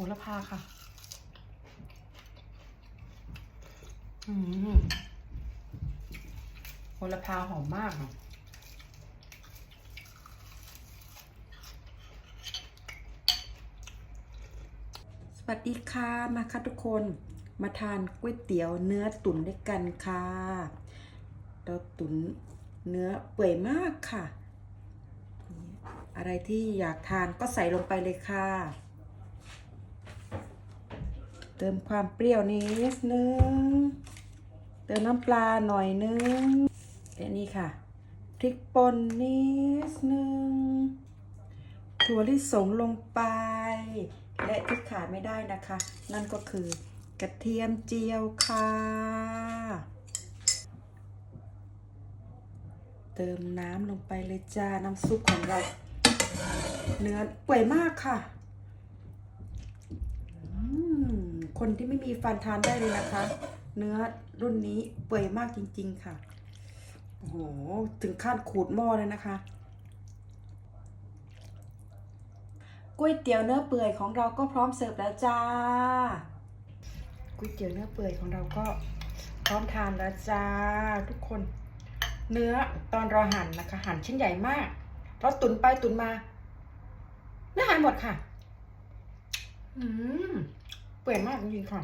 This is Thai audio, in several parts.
หระพาค่ะ อืมโหระพาหอมมากสวัสดีค่ะมาค่ะทุกคนมาทานก๋วยเตี๋ยวเนื้อตุ๋นด้วยกันค่ะเราตุ๋นเนื้อเปื่อยมากค่ะ อะไรที่อยากทานก็ใส่ลงไปเลยค่ะ เติมความเปรี้ยวนิดนึง เติมน้ำปลาหน่อยนึงและนี่ค่ะ พริกป่นนิดนึง ถั่วลิสงลงไป และที่ขาดไม่ได้นะคะ นั่นก็คือกระเทียมเจียวค่ะ เติมน้ำลงไปเลยจ้า น้ำซุปของเรา เนื้อเปื่อยมากค่ะอืม คนที่ไม่มีฟันทานได้เลยนะคะ เนื้อรุ่นนี้เปื่อยมากจริง ๆ ค่ะ โอ้โห ถึงขั้นขูดหม้อเลยนะคะก๋วยเตี๋ยวเนื้อเปื่อยของเราก็พร้อมเสิร์ฟแล้วจ้าก๋วยเตี๋ยวเนื้อเปื่อยของเราก็พร้อมทานแล้วจ้าทุกคน เนื้อตอนเราหั่นนะคะ หั่นชิ้นใหญ่มากเราตุนไปตุนมาเนื้อหายหมดค่ะ อืม ปื่อยมากจริงๆค่ะ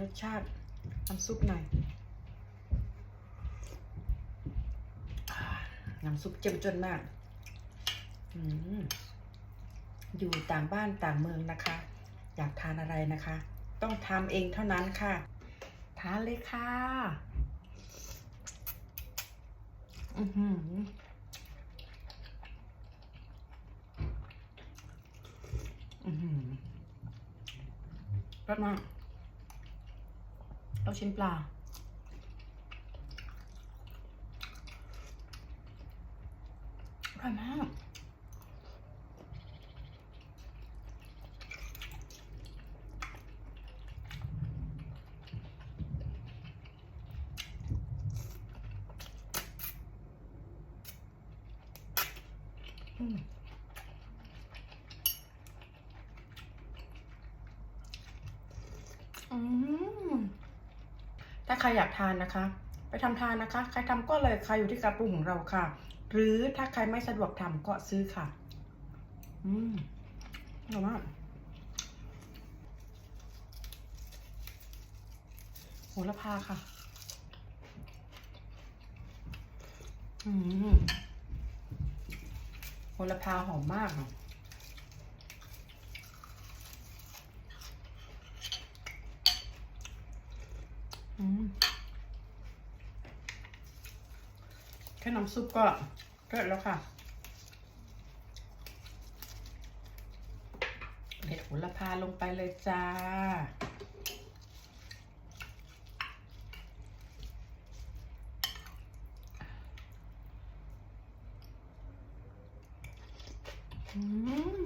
รสชาติน้ำซุปหน่อยน้ำซุปเจ้มจนมากอยู่ต่างบ้านต่างเมืองนะคะ อยากทานอะไรนะคะ ต้องทำเองเท่านั้นค่ะ ทานเลยค่ะ อือหือ รสมากเอาชิ้นปลา อร่อยมาก อืมอืม ถ้าใครอยากทานนะคะ ไปทำทานนะคะ ใครทำก็เลยใครอยู่ที่การปรุงของเราค่ะ หรือถ้าใครไม่สะดวกทำก็ซื้อค่ะ อืมอร่อยมากโหระพาค่ะ อืมโหระพาหอมมากอะอืม แค่น้ำซุปก็เลิศแล้วค่ะเด็ดโหระพาลงไปเลยจ้า อืม